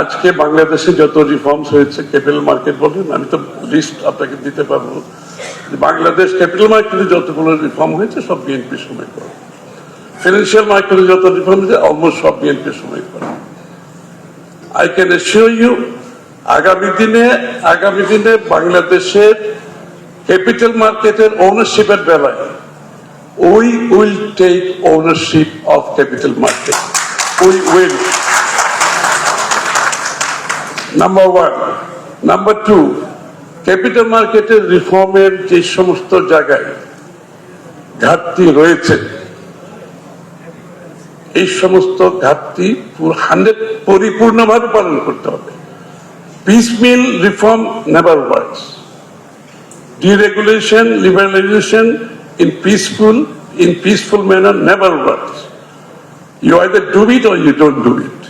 আজকে বাংলাদেশে যত রিফর্মস হয়েছে ক্যাপিটাল মার্কেট বলেন, আমি তো লিস্ট আপনাকে দিতে পারব বাংলাদেশ ক্যাপিটাল মার্কেটে যতগুলো রিফর্ম হয়েছে, সব বিএনপি সময় করে। ফিনান্সিয়াল মার্কেটে যত রিফর্ম হয়েছে অলমোস্ট সব বিএনপি সময় করে। আই ক্যান এসিওর ইউ আগামী দিনে আগামী দিনে বাংলাদেশের ক্যাপিটাল মার্কেটের ওনারশিপের বেলায় we will take ownership of capital market we will number one number two capital মার্কেটের রিফর্মের যে সমস্ত জায়গায় ঘাটতি রয়েছে এই সমস্ত ঘাটতি হান্ড্রেড পরিপূর্ণভাবে পালন করতে হবে piecemeal reform never works deregulation, liberalization in peaceful, in peaceful manner never works. You either do it or you don't do it.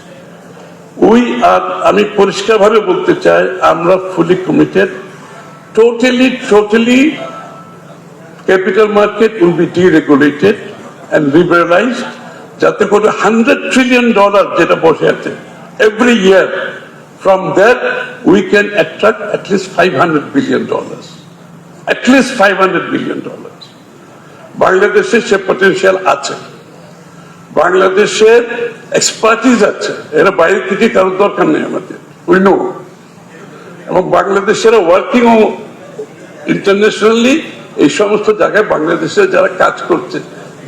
Are, আমি পরিষ্কারভাবে বলতে চাই আমরা fully committed totally totally capital market will be deregulated and liberalized যাতে করে hundred trillion dollar যেটা বসে আছে every year from that we can attract at least five hundred billion dollars at least 500 billion dollars. বাংলাদেশে সে potential আছে বাংলাদেশের expertise আছে। এরা বাইরে থেকে কারোর দরকার নেই আমাদের। উই নো এবং বাংলাদেশের ওয়ার্কিং ইন্টারন্যাশনালি এই সমস্ত জায়গায় বাংলাদেশে যারা কাজ করছে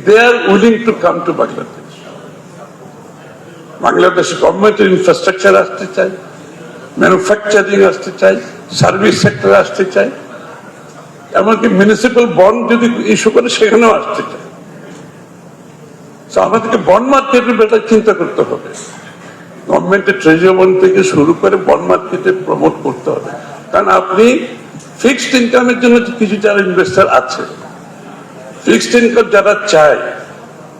they are willing to come to Bangladesh Bangladesh গভর্নমেন্টের ইনফ্রাস্ট্রাকচার আসতে চায় ম্যানুফ্যাকচারিং আসতে চায় সার্ভিস সেক্টর আসতে চায়। এমনকি মিউনিসিপাল বন্ড যদি ইস্যু করে, সেখানেও আসতে So আমাদেরকে বন্ড মার্কেটের ব্যাপারে চিন্তা করতে হবে। গভর্নমেন্টের ট্রেজারি বন্ড থেকে শুরু করে বন্ড মার্কেটে প্রমোট করতে হবে। কারণ আপনি ফিক্সড ইনকামের জন্য কিছু যারা ইনভেস্টার আছে ফিক্সড ইনকাম যারা চায়,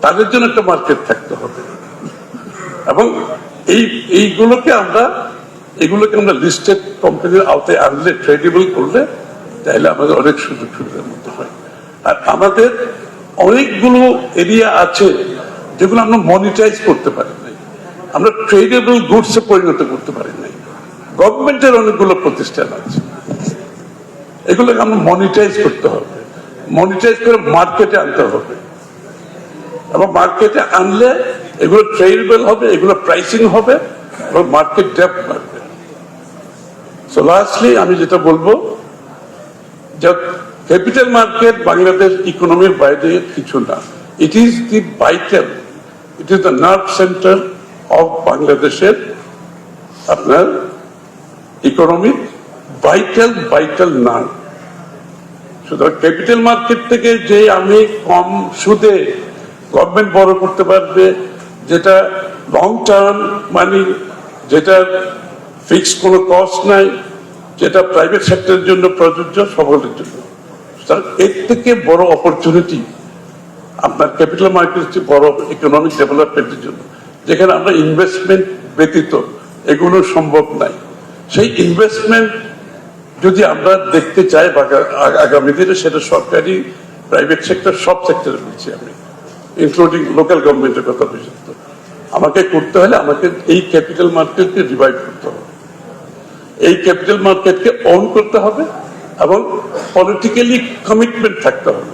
তাদের জন্য একটা মার্কেট থাকতে হবে। এবং এই, এইগুলোকে আমরা, এগুলোকে আমরা লিস্টেড কোম্পানির আওতায় আনলে ট্রেডেবল করলে তাহলে আমাদের অনেক সুযোগ সুবিধার মধ্যে হয়। আর আমাদের অনেকগুলো এরিয়া আছে যেগুলো আমরা মনিটাইজ করতে পারি নাই। আমরা ট্রেডেবল গুডসে পরিণত করতে পারি নাই। গভর্নমেন্টের অনেকগুলো প্রতিষ্ঠান আছে। এগুলোকে আমরা মনিটাইজ করতে হবে। মনিটাইজ করে মার্কেটে আনতে হবে। এবং মার্কেটে আনলে এগুলো ট্রেডেবল হবে, এগুলো প্রাইসিং হবে, এবং মার্কেট ডেপথ বাড়বে। সো লাস্টলি আমি যেটা বলব, যে ক্যাপিটাল মার্কেট বাংলাদেশ ইকোনমির বাইরে কিছু না। It is the vital it is the nerve centre of বাংলাদেশের আপনার ইকোনমিক ভাইটাল ভাইটাল নার্ভ সুতরাং ক্যাপিটাল মার্কেট থেকে যে আমি কম সুদে গভর্নমেন্ট বড় করতে পারবে, যেটা লং টার্ম মানি যেটা ফিক্স কোনো কস্ট নাই, যেটা প্রাইভেট সেক্টরের জন্য প্রযোজ্য, সকলের জন্য। এর থেকে বড় অপরচুনিটি আপনার ক্যাপিটাল মার্কেট বড় ইকোনমিক ডেভেলপমেন্টের জন্য, যেখানে আমরা ইনভেস্টমেন্ট ব্যতীত এগুলো সম্ভব নাই। সেই ইনভেস্টমেন্ট যদি আমরা দেখতে চাই আগামী দিনে, সেটা সরকারি প্রাইভেট সেক্টর সব সেক্টরে বলছি আমি ইনক্লুডিং লোকাল গভর্নমেন্টের কথা পর্যন্ত আমাকে করতে হলে আমাকে এই ক্যাপিটাল মার্কেটকে রিভাইভ করতে হবে। এই ক্যাপিটাল মার্কেটকে অন করতে হবে এবং পলিটিক্যালি কমিটমেন্ট থাকতে হবে।